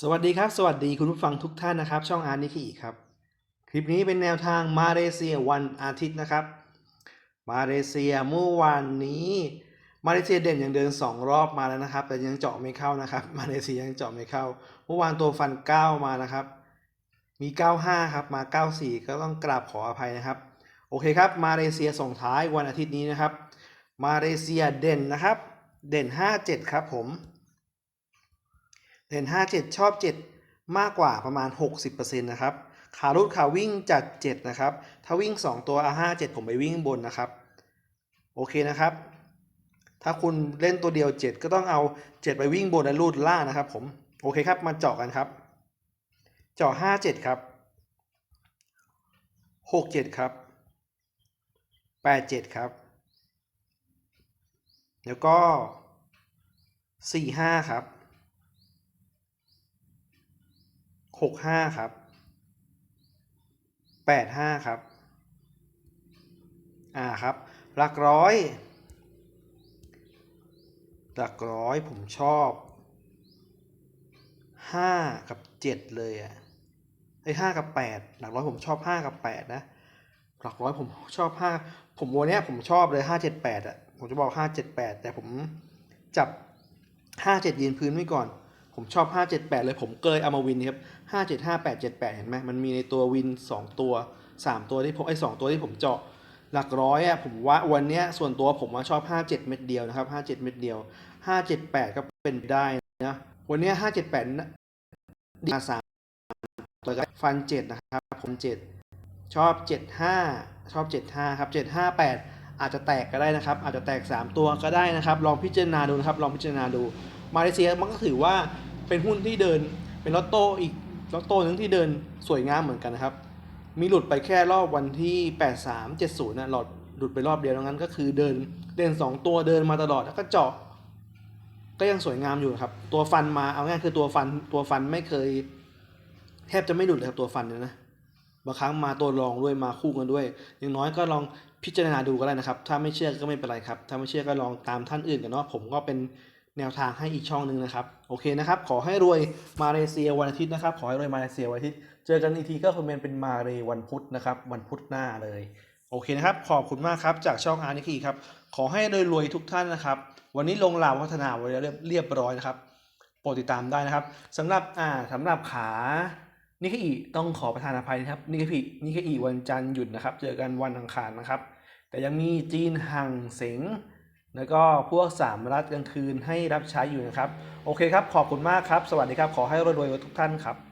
สวัสดีครับ สวัสดีคุณผู้ฟังทุกท่านนะครับ ช่องอาร์นิคิครับ คลิปนี้เป็นแนวทางมาเลเซียวันอาทิตย์นะครับ มาเลเซียเมื่อวานนี้มาเลเซียเด่นยังเดิน 2 รอบมาแล้วนะครับ แต่ยังเจาะไม่เข้านะครับ มาเลเซียยังเจาะไม่เข้า เมื่อวานตัวฟัน 9 มานะครับ มี 95 ครับ มา 94 ก็ต้องกราบขออภัยนะครับ โอเคครับ มาเลเซียส่งท้ายวันอาทิตย์นี้นะครับ มาเลเซียเด่นนะครับ เด่น 57 ครับผม เด่น57 ชอบ 7 มากกว่าประมาณ 60%นะครับขารุดขาวิ่งจัด 7 นะครับ ถ้าวิ่ง 2 ตัวอา57 ผมไปวิ่งบนนะครับ โอเคนะครับ ถ้าคุณเล่นตัวเดียว 7 ก็ต้องเอา 7 ไปวิ่งบนและรูดล่านะครับผม โอเคครับ มาเจาะกันครับ เจาะ57 ครับ 67 ครับ 87 ครับ แล้วก็ 45 ครับ หกห้าครับแปดห้าครับ อ่าครับ หลักร้อย หลักร้อยผมชอบห้ากับเจ็ดเลยอะไอ้ห้ากับแปดหลักร้อยผมชอบห้ากับแปดนะ หลักร้อยผมชอบห้าผมวันเนี้ยผมชอบเลยห้าเจ็ดแปดอะ ผมจะบอกห้าเจ็ดแปดแต่ผมจับห้าเจ็ดยืนพื้นไว้ก่อน ผมชอบ 578 เลยผมเกยเอามาวินครับ 575 878 เห็นไหมมันมีในตัววิน 2 ตัว 3 ตัวที่ผมไอ้2ตัวที่ผมเจาะหลักร้อยอะผมว่าวันเนี้ยส่วนตัวผมว่าชอบ 57 เม็ดเดียวนะครับ 57 เม็ดเดียว 578 ก็เป็นได้นะวันนี้ 578ดีมาสามตัวก็ฟัน 7 นะครับผม7ชอบ 75 ชอบ 75 ครับ 758 อาจจะแตกก็ได้นะครับ อาจจะแตก 3 ตัวก็ได้นะครับ ลองพิจารณาดูนะครับ ลองพิจารณาดู มาเลเซียมันก็ถือว่าเป็นหุ้นที่เดิน เป็นลอตโต้อีกลอตโต้หนึ่งที่เดินสวยงามเหมือนกันนะครับ มีหลุดไปแค่รอบวันที่ 83 70นะหลอดหลุดไปรอบเดียวดังนั้นก็คือเดินเดิน 2 ตัวเดินมาตลอดแล้วก็เจาะ ก็ยังสวยงามอยู่ครับ ตัวฟันมาเอาง่ายคือตัวฟันตัวฟันไม่เคย แทบจะไม่หลุดเลยครับตัวฟันเนี่ยนะ บางครั้งมาตัวรองด้วยมาคู่กันด้วย อย่างน้อยก็ลองพิจารณาดูก็ได้นะครับ ถ้าไม่เชื่อก็ไม่เป็นไรครับ ถ้าไม่เชื่อก็ลองตามท่านอื่นกันเนาะ ผมก็เป็นแนวทางให้อีกช่องหนึ่งนะครับ โอเคนะครับ ขอให้รวยมาเลเซียวันอาทิตย์นะครับ ขอให้รวยมาเลเซียวันอาทิตย์ เจอกันอีกทีก็คอมเมนต์เป็นมาเลวันพุธนะครับ วันพุธหน้าเลย โอเคนะครับ ขอบคุณมากครับ จากช่องอาร์นิคีครับ ขอให้รวยๆทุกท่านนะครับ วันนี้ลงลาวพัฒนาไว้เรียบเรียบร้อยนะครับ โปรดติดตามได้นะครับสำหรับอ่าสำหรับขา นิเคอีต้องขอประธานอภัยนะครับนิเคอีนิเคอีวันจันทร์หยุดนะครับ เจอกันวันอังคารนะครับ แต่ยังมีจีนห่างเสงแล้วก็พวกสามรัฐกลางคืนให้รับใช้อยู่นะครับ โอเคครับ ขอบคุณมากครับ สวัสดีครับ ขอให้รวยๆทุกท่านครับ